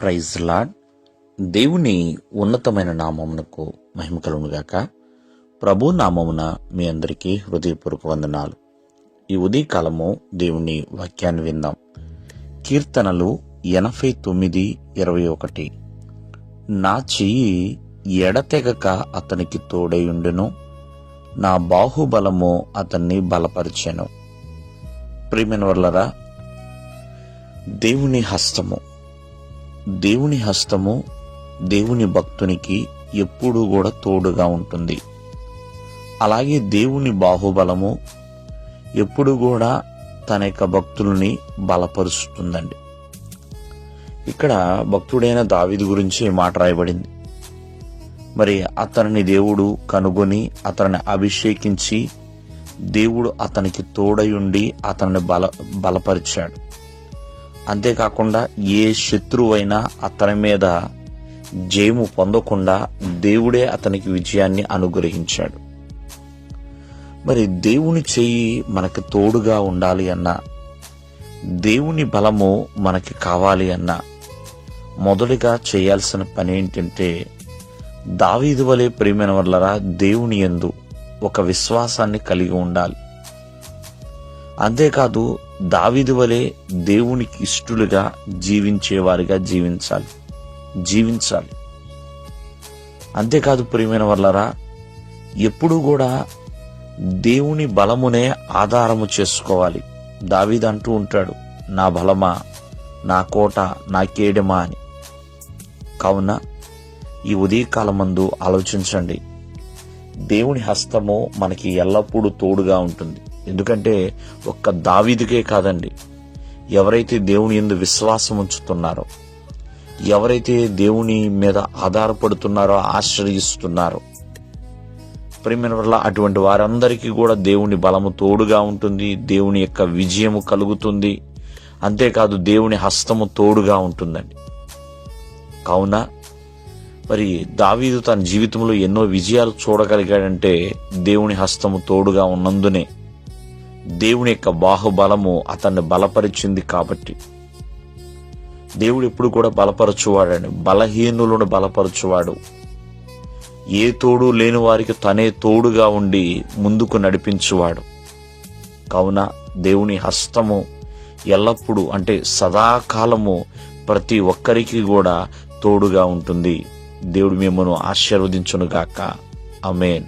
Praise lord. దేవుని ఉన్నతమైన నామమునకు మహిమ కలుగునుగాక ప్రభు నామమున మీ అందరికీ హృదయపూర్వక వందనాలు. ఈ ఉదయకాలము దేవుని వాక్యాన్ని విందాం కీర్తనలు ఎనభై తొమ్మిది ఇరవై ఒకటి. నా చెయ్యి ఎడతెగక అతనికి తోడయుండెను నా బాహుబలము అతన్ని బలపరిచెను. ప్రియమైన వల్లరా దేవుని హస్తము దేవుని హస్తము దేవుని భక్తునికి ఎప్పుడూ కూడా తోడుగా ఉంటుంది. అలాగే దేవుని బాహుబలము ఎప్పుడు కూడా తన యొక్క భక్తుల్ని బలపరుస్తుందండి. ఇక్కడ భక్తుడైన దావిది గురించి మాట రాయబడింది. మరి అతనిని దేవుడు కనుగొని అతనిని అభిషేకించి దేవుడు అతనికి తోడయుండి అతన్ని బల బలపరిచాడు. అంతేకాకుండా ఏ శత్రువైనా అతని మీద జయము పొందకుండా దేవుడే అతనికి విజయాన్ని అనుగ్రహించాడు. మరి దేవుని చెయ్యి మనకి తోడుగా ఉండాలి అన్నా దేవుని బలము మనకి కావాలి అన్నా మొదటిగా చేయాల్సిన పని ఏంటంటే దావీదు వలె ప్రేమైన వల్లరా దేవుని ఎందు ఒక విశ్వాసాన్ని కలిగి ఉండాలి. అంతేకాదు దావిది వలె దేవునికి ఇష్టలుగా జీవించేవారిగా జీవించాలి. జీవించాలి. అంతేకాదు ప్రియమైన వల్లరా ఎప్పుడు కూడా దేవుని బలమునే ఆధారము చేసుకోవాలి. దావీదు అంటూ ఉంటాడు నా బలమా నా కోట నా కేడమా అని. కావున ఈ ఉదయకాలమందు ఆలోచించండి. దేవుని హస్తము మనకి ఎల్లప్పుడూ తోడుగా ఉంటుంది. ఎందుకంటే ఒక్క దావీదుకే కాదండి. ఎవరైతే దేవుని ఎందు విశ్వాసం ఉంచుతున్నారో ఎవరైతే దేవుని మీద ఆధారపడుతున్నారో ఆశ్రయిస్తున్నారో ప్రేమైన వల్ల అటువంటి వారందరికీ కూడా దేవుని బలము తోడుగా ఉంటుంది దేవుని యొక్క విజయము కలుగుతుంది. అంతేకాదు దేవుని హస్తము తోడుగా ఉంటుందండి. కావున మరి దావీదు తన జీవితంలో ఎన్నో విజయాలు చూడగలిగాడంటే దేవుని హస్తము తోడుగా ఉన్నందునే దేవుని యొక్క బాహుబలము అతన్ని బలపరిచింది కాబట్టి. దేవుడు ఎప్పుడు కూడా బలపరచువాడని బలహీనులను బలపరచువాడు. ఏ తోడు లేని వారికి తనే తోడుగా ఉండి ముందుకు నడిపించువాడు. కావున దేవుని హస్తము ఎల్లప్పుడూ అంటే సదాకాలము ప్రతి ఒక్కరికి కూడా తోడుగా ఉంటుంది. దేవుడు మిమ్మను ఆశీర్వదించునుగాక. అమేన్